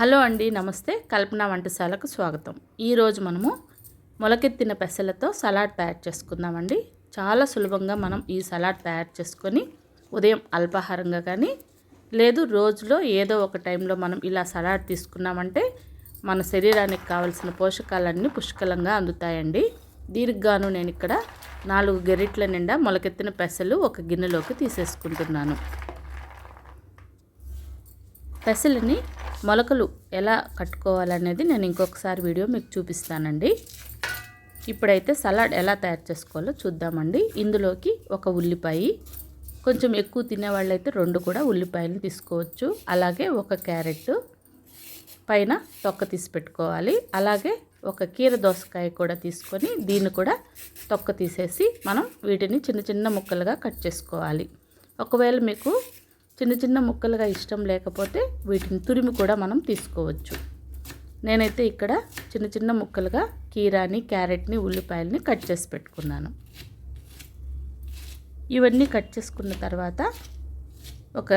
Hello అండి నమస్తే. కల్పన వంటశాలకు స్వాగతం. ఈరోజు మనము మొలకెత్తిన పెసలతో సలాడ్ తయారు చేసుకుందామండి. చాలా సులభంగా మనం ఈ సలాడ్ తయారు చేసుకొని ఉదయం అల్పాహారంగా కానీ లేదు రోజులో ఏదో ఒక టైంలో మనం ఇలా సలాడ్ తీసుకున్నామంటే మన శరీరానికి కావలసిన పోషకాలన్నీ పుష్కలంగా అందుతాయండి. దీనికి గాను నేను ఇక్కడ నాలుగు గెరిట్ల నిండా మొలకెత్తిన పెసలు ఒక గిన్నెలోకి తీసేసుకుంటున్నాను. పెసలని మొలకలు ఎలా కట్టుకోవాలనేది నేను ఇంకొకసారి వీడియో మీకు చూపిస్తానండి. ఇప్పుడైతే సలాడ్ ఎలా తయారు చేసుకోవాలో చూద్దామండి. ఇందులోకి ఒక ఉల్లిపాయ కొంచెం ఎక్కువ తినేవాళ్ళైతే రెండు కూడా ఉల్లిపాయలు తీసుకోవచ్చు. అలాగే ఒక క్యారెట్ పైన తొక్క తీసి పెట్టుకోవాలి. అలాగే ఒక కీర దోసకాయ కూడా తీసుకొని దీన్ని కూడా తొక్క తీసేసి మనం వీటిని చిన్న చిన్న ముక్కలుగా కట్ చేసుకోవాలి. ఒకవేళ మీకు చిన్న చిన్న ముక్కలుగా ఇష్టం లేకపోతే వీటిని తురిమి కూడా మనం తీసుకోవచ్చు. నేనైతే ఇక్కడ చిన్న చిన్న ముక్కలుగా కీరాని క్యారెట్ని ఉల్లిపాయలని కట్ చేసి పెట్టుకున్నాను. ఇవన్నీ కట్ చేసుకున్న తర్వాత ఒక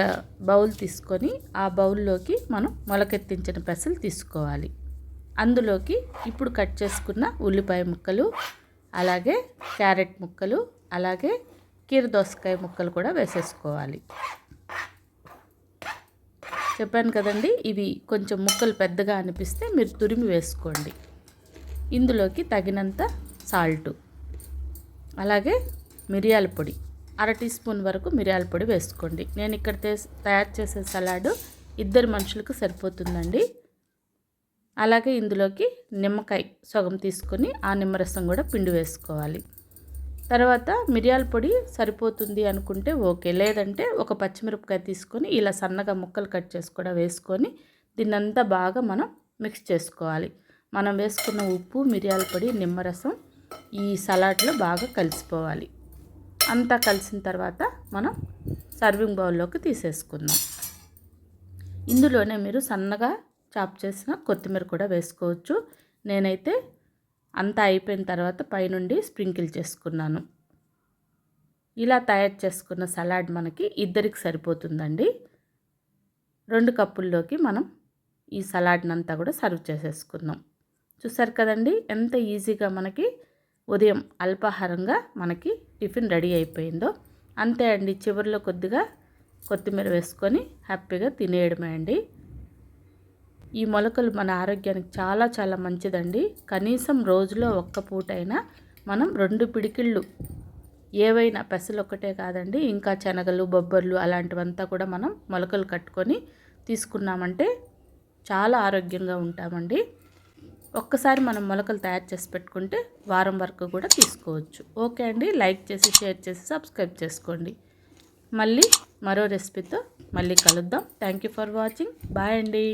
బౌల్ తీసుకొని ఆ బౌల్లోకి మనం మొలకెత్తించిన పెసలు తీసుకోవాలి. అందులోకి ఇప్పుడు కట్ చేసుకున్న ఉల్లిపాయ ముక్కలు అలాగే క్యారెట్ ముక్కలు అలాగే కీర దోసకాయ ముక్కలు కూడా వేసేసుకోవాలి. చెప్పాను కదండి ఇవి కొంచెం ముక్కలు పెద్దగా అనిపిస్తే మీరు తురిమి వేసుకోండి. ఇందులోకి తగినంత సాల్టు. అలాగే మిరియాల పొడి. అర టీ స్పూన్ వరకు మిరియాల పొడి వేసుకోండి. నేను ఇక్కడ తయారు చేసే సలాడు ఇద్దరు మనుషులకు సరిపోతుందండి. అలాగే ఇందులోకి నిమ్మకాయ సగం తీసుకొని ఆ నిమ్మరసం కూడా పిండి వేసుకోవాలి. తర్వాత మిరియాల పొడి సరిపోతుంది అనుకుంటే ఓకే. లేదంటే ఒక పచ్చిమిరపకాయ తీసుకొని ఇలా సన్నగా ముక్కలు కట్ చేసి కూడా వేసుకొని దీన్నంతా బాగా మనం మిక్స్ చేసుకోవాలి. మనం వేసుకున్న ఉప్పు మిరియాల పొడి నిమ్మరసం ఈ సలాడ్లో బాగా కలిసిపోవాలి. అంతా కలిసిన తర్వాత మనం సర్వింగ్ బౌల్లోకి తీసేసుకుందాం. ఇందులోనే మీరు సన్నగా చాప్ చేసిన కొత్తిమీర కూడా వేసుకోవచ్చు. నేనైతే అంతా అయిపోయిన తర్వాత పైనుండి స్ప్రింకిల్ చేసుకున్నాను. ఇలా తయారు చేసుకున్న సలాడ్ మనకి ఇద్దరికి సరిపోతుందండి. రెండు కప్పుల్లోకి మనం ఈ సలాడ్ని అంతా కూడా సర్వ్ చేసేసుకుందాం. చూసారు కదండి ఎంత ఈజీగా మనకి ఉదయం అల్పాహారంగా మనకి టిఫిన్ రెడీ అయిపోయిందో. అంతే అండి చివరిలో కొద్దిగా కొత్తిమీర వేసుకొని హ్యాపీగా తినేయడమే అండి. ఈ మొలకలు మన ఆరోగ్యానికి చాలా చాలా మంచిదండి. కనీసం రోజులో ఒక్క పూటైనా మనం రెండు పిడికిళ్ళు ఏవైనా పెసలు ఒక్కటే కాదండి ఇంకా శనగలు బొబ్బర్లు అలాంటివంతా కూడా మనం మొలకలు కట్టుకొని తీసుకున్నామంటే చాలా ఆరోగ్యంగా ఉంటామండి. ఒక్కసారి మనం మొలకలు తయారు చేసి పెట్టుకుంటే వారం వరకు కూడా తీసుకోవచ్చు. ఓకే అండి లైక్ చేసి షేర్ చేసి సబ్స్క్రైబ్ చేసుకోండి. మళ్ళీ మరో రెసిపీతో మళ్ళీ కలుద్దాం. Thank you for watching. Bye అండి.